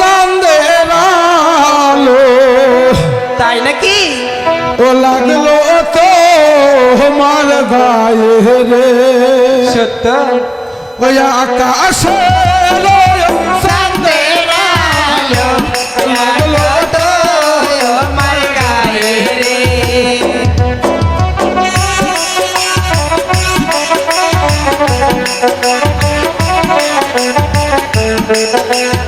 সন্দেহ তাই নাকি? ও লাগল তো মার ভাই রে সত্য? ওই আকাশ Thank you.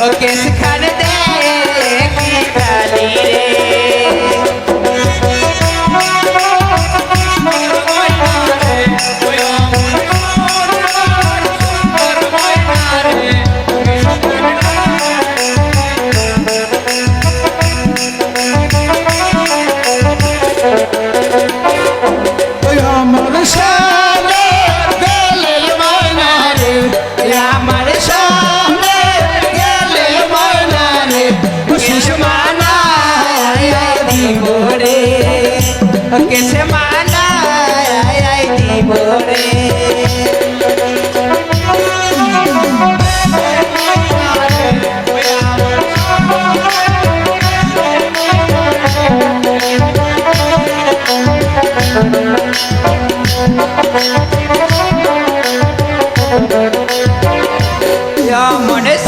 Okay, so कैसे माला आई दी बोरे Ya amanece.